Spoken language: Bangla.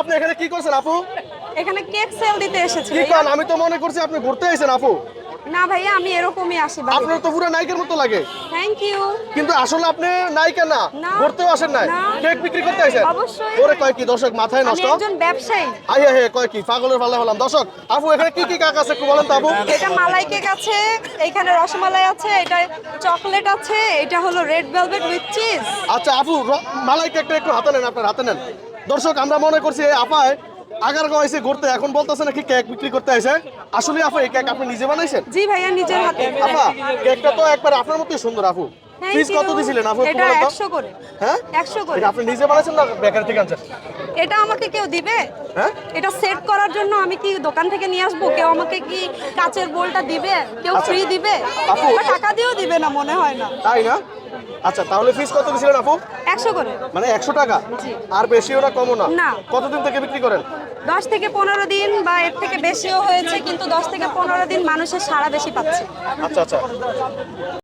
আপনি এখানে কি করছেন আপু? এখানে কেক সেল দিতে এসেছি কি। আমি তো মনে করছি আপনি ঘুরতে আপু। না ভাইয়া আমি এরকমই আসি আপনার তো পুরো নায়িকার মতো লাগে। থ্যাংক ইউ কিন্তু আসলে আপনি নায়িকা না। ঘুরতেও আসেন নাই। কেক বিক্রি করতে অবশ্যই। ওরে কয় কি দর্শক মাথায় আমি একজন ব্যবসায়ী। আই হে কয় কি পাগলের পাল্লা হলাম। দর্শক আপু এখানে কি কি কাক আছে একটু বলেন তো আপু। এটা মালাই কেক আছে এখানে রসমালাই আছে এটা চকলেট আছে এটা হলো রেড ভেলভেট উইথ চিজ আচ্ছা আপু মালাই কেকটা একটু হাতে নেন আপনার হাতে নেন। দর্শক আমরা মনে করছি এই আপায় আগারগাঁও এসে ঘুরতে এখন বলতেছে নাকি কেক বিক্রি করতে আইছে আসলে আপু এই কেক আপনি নিজে বানাইছেন? জি ভাইয়া নিজের হাতে। আপা কেকটা তো একবার আপনার মতোই সুন্দর আপু। পিস কত দিছিলেন আপু এটা বলেন তো? একশো করে। হ্যাঁ? একশো করে। আপনি নিজে বানাইছেন না বেকারি থেকে আনছেন? এটা আমাকে কেউ দিবে? হ্যাঁ? এটা সেট করার জন্য আমি কি দোকান থেকে নিয়ে আসব? কেউ আমাকে কি কাচের বোলটা দিবে? কেউ আচ্ছা। ফ্রি দিবে? আপু। টাকা দিয়েও দিবে না মনে হয় না। তাই না? আচ্ছা তাহলে ফিস কত দিছিলেন আপু? একশো করে। মানে একশো টাকা। আর বেশিও না কমও না? না। কতদিন থেকে বিক্রি করেন? দশ থেকে পনেরো দিন বা এর থেকে বেশিও হয়েছে কিন্তু দশ থেকে পনেরো দিন মানুষের সারা বেশি পাচ্ছে। আচ্ছা আচ্ছা।